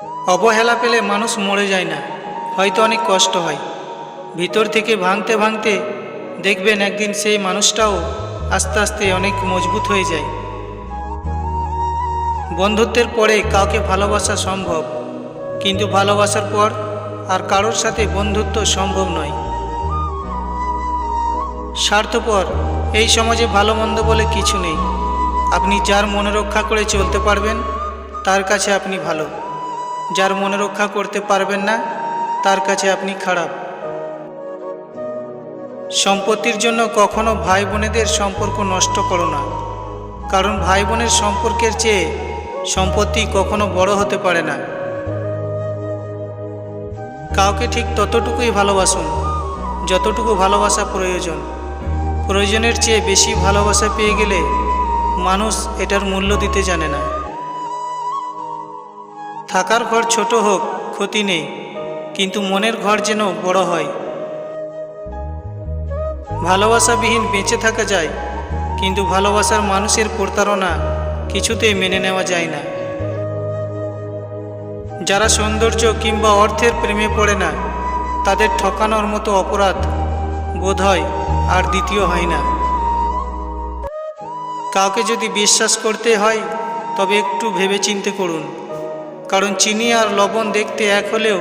অবহেলা পেলে মানুষ মরে যায় না, হয়তো অনেক কষ্ট হয়। ভিতর থেকে ভাঙতে ভাঙতে দেখবেন একদিন সেই মানুষটাও আস্তে আস্তে অনেক মজবুত হয়ে যায়। বন্ধুত্বের পরে কাউকে ভালোবাসা সম্ভব, কিন্তু ভালোবাসার পর আর কারোর সাথে বন্ধুত্ব সম্ভব নয়। স্বার্থপর, এই সমাজে ভালো মন্দ বলে কিছু নেই। আপনি যার মনে রক্ষা করে চলতে পারবেন, তার কাছে আপনি ভালো। যার মনে রক্ষা করতে পারবেন না, তার কাছে আপনি খারাপ। সম্পত্তির জন্য কখনো ভাই বোনেদের সম্পর্ক নষ্ট করো না। কারণ ভাই বোনের সম্পর্কের চেয়ে সম্পত্তি কখনো বড় হতে পারে না। কাউকে ঠিক ততটুকুই ভালোবাসুন, যতটুকু ভালোবাসা প্রয়োজন। প্রয়োজনের চেয়ে বেশি ভালোবাসা পেয়ে গেলে মানুষ এটার মূল্য দিতে জানে না। থাকার ঘর ছোট হোক, ক্ষতি নেই, কিন্তু মনের ঘর যেন বড় হয়। ভালোবাসাবিহীন বেঁচে থাকা যায়, কিন্তু ভালোবাসার মানুষের প্রতারণা কিছুতেই মেনে নেওয়া যায় না। যারা সৌন্দর্য কিংবা অর্থের প্রেমে পড়ে না, তাদের ঠকানোর মতো অপরাধ বোধ হয় আর দ্বিতীয় হয় না। কাউকে যদি বিশ্বাস করতে হয়, তবে একটু ভেবে চিন্তে করুন। কারণ চিনি আর লবণ দেখতে এক হলেও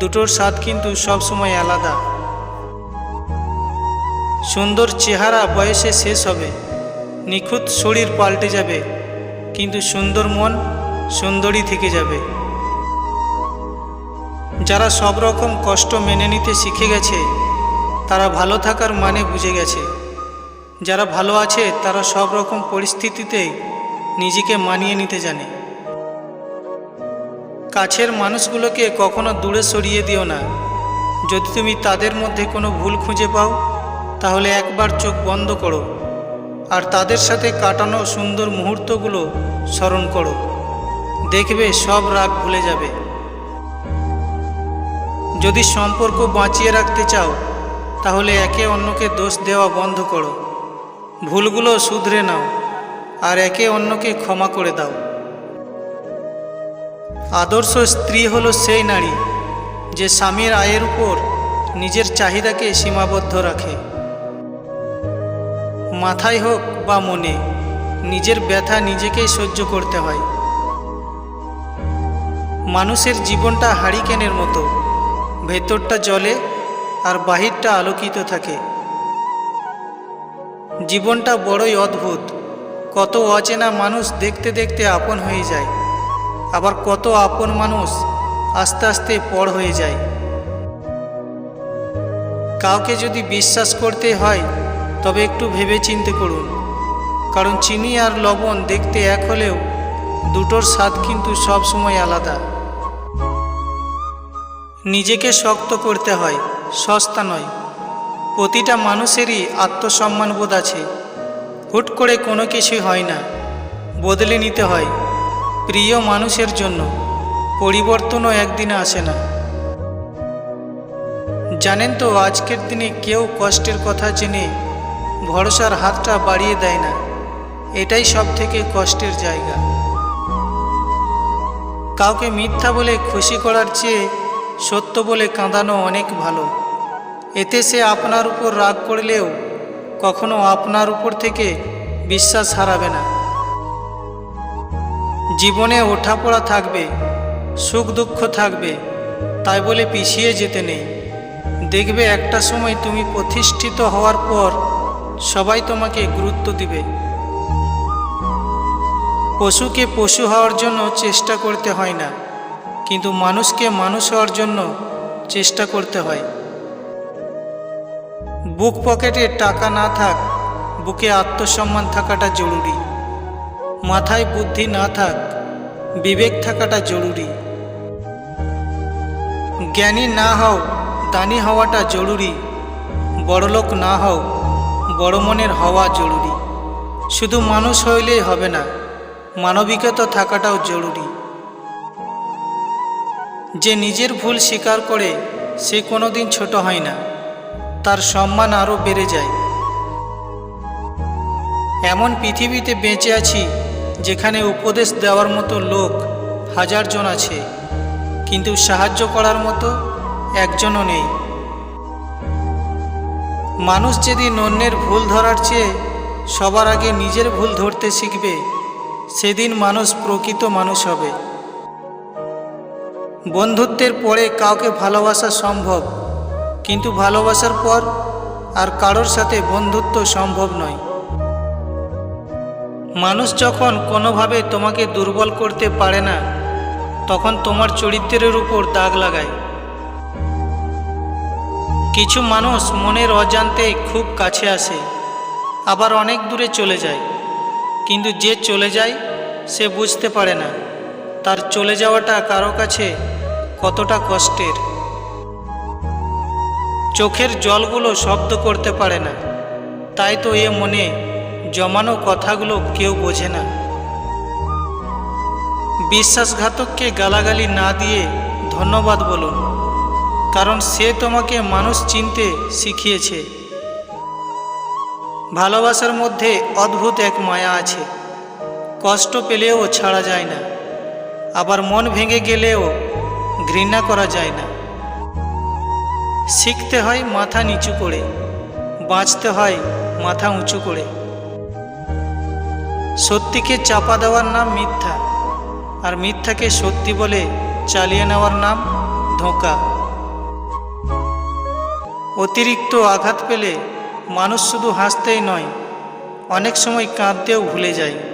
দুটোর স্বাদ কিন্তু সবসময় আলাদা। সুন্দর চেহারা বয়সে শেষ হবে, নিখুঁত শরীর পাল্টে যাবে, কিন্তু সুন্দর মন সুন্দরই থেকে যাবে। যারা সব রকম কষ্ট মেনে নিতে শিখে গেছে, তারা ভালো থাকার মানে বুঝে গেছে। যারা ভালো আছে, তারা সব রকম পরিস্থিতিতেই নিজেকে মানিয়ে নিতে জানে। কাছের মানুষগুলোকে কখনো দূরে সরিয়ে দিও না। যদি তুমি তাদের মধ্যে কোনো ভুল খুঁজে পাও, তাহলে একবার চোখ বন্ধ করো আর তাদের সাথে কাটানো সুন্দর মুহূর্তগুলো স্মরণ করো। দেখবে সব রাগ ভুলে যাবে। যদি সম্পর্ক বাঁচিয়ে রাখতে চাও, তাহলে একে অন্যকে দোষ দেওয়া বন্ধ করো। ভুলগুলো শুধরে নাও আর একে অন্যকে ক্ষমা করে দাও। আদর্শ স্ত্রী হলো সেই নারী যে স্বামীর আয়ের উপর নিজের চাহিদাকে সীমাবদ্ধ রাখে। মাথায় হোক বা মনে, নিজের ব্যথা নিজেকেই সহ্য করতে হয়। মানুষের জীবনটা হারিকেনের মতো, ভেতরটা জলে আর বাহিরটা আলোকিত থাকে। জীবনটা বড়ই অদ্ভুত, কত অচেনা মানুষ দেখতে দেখতে আপন হয়ে যায়। আবার কত আপন মানুষ আস্তে আস্তে পর হয়ে যায়। কাউকে যদি বিশ্বাস করতে হয়, তবে একটু ভেবে চিনতে করুন। কারণ চিনি আর লবণ দেখতে এক হলেও দুটোর স্বাদ কিন্তু সব সময় আলাদা। নিজেকে শক্ত করতে হয়, সস্তা নয়। প্রতিটা মানুষেরই আত্মসম্মানবোধ আছে। হুট করে কোনো কিছুই হয় না। বদলে নিতে হয়। প্রিয় মানুষের জন্য পরিবর্তনও একদিনে আসে না। জানেন তো, আজকের দিনে কেউ কষ্টের কথা জেনে ভরসার হাতটা বাড়িয়ে দেয় না। এটাই সব থেকে কষ্টের জায়গা। কাউকে মিথ্যা বলে খুশি করার চেয়ে সত্য বলে কাঁদানো অনেক ভালো। এতে সে আপনার উপর রাগ করলেও কখনো আপনার উপর থেকে বিশ্বাস হারাবে না। জীবনে ওঠাপড়া থাকবে, সুখ দুঃখ থাকবে, তাই বলে পিছিয়ে যেতে নেই। দেখবে একটা সময় তুমি প্রতিষ্ঠিত হওয়ার পর সবাই তোমাকে গুরুত্ব দিবে। পশুকে পশু হওয়ার জন্য চেষ্টা করতে হয় না, কিন্তু মানুষকে মানুষ হওয়ার জন্য চেষ্টা করতে হয়। বুক পকেটে টাকা না থাক, বুকে আত্মসম্মান থাকাটা জরুরি। মাথায় বুদ্ধি না থাক, বিবেক থাকাটা জরুরি। জ্ঞানী না হও, দানি হওয়াটা জরুরি। বড়লোক না হও, বড় মনের হওয়া জরুরি। শুধু মানুষ হইলেই হবে না, মানবিকতা থাকাটাও জরুরি। যে নিজের ভুল স্বীকার করে, সে কোনোদিন ছোট হয় না। তার সম্মান আরও বেড়ে যায়। এমন পৃথিবীতে বেঁচে আছি যেখানে উপদেশ দেওয়ার মতো লোক হাজার জন আছে, কিন্তু সাহায্য করার মতো একজনও নেই। মানুষ যদি অন্যের ভুল ধরার চেয়ে সবার আগে নিজের ভুল ধরতে শিখবে, সেদিন মানুষ প্রকৃত মানুষ হবে। বন্ধুত্বের পরে কাউকে ভালোবাসা সম্ভব, কিন্তু ভালোবাসার পর আর কারোর সাথে বন্ধুত্ব সম্ভব নয়। মানুষ যখন কোনোভাবে তোমাকে দুর্বল করতে পারে না, তখন তোমার চরিত্রের উপর দাগ লাগায়। কিছু মানুষ মনের অজান্তেই খুব কাছে আসে, আবার অনেক দূরে চলে যায়। কিন্তু যে চলে যায়, সে বুঝতে পারে না, তার চলে যাওয়াটা কারও কাছে কতটা কষ্টের। চোখের জলগুলো শব্দ করতে পারে না, তাই তো এ মনে জমানো কথাগুলো কেউ বোঝে না। বিশ্বাসঘাতককে গালাগালি না দিয়ে ধন্যবাদ বলুন, কারণ সে তোমাকে মানুষ চিনতে শিখিয়েছে। ভালোবাসার মধ্যে অদ্ভুত এক মায়া আছে, কষ্ট পেলেও ছাড়া যায় না, আবার মন ভেঙে গেলেও ঘৃণা করা যায় না। শিখতে হয় মাথা নিচু করে, বাঁচতে হয় মাথা উঁচু করে। সত্যিকে চাপা দেওয়ার নাম মিথ্যা, আর মিথ্যাকে সত্যি বলে চালিয়ে নেওয়ার নাম ধোঁকা। অতিরিক্ত আঘাত পেলে মানুষ শুধু হাসতেই নয়, অনেক সময় কাঁদতেও ভুলে যায়।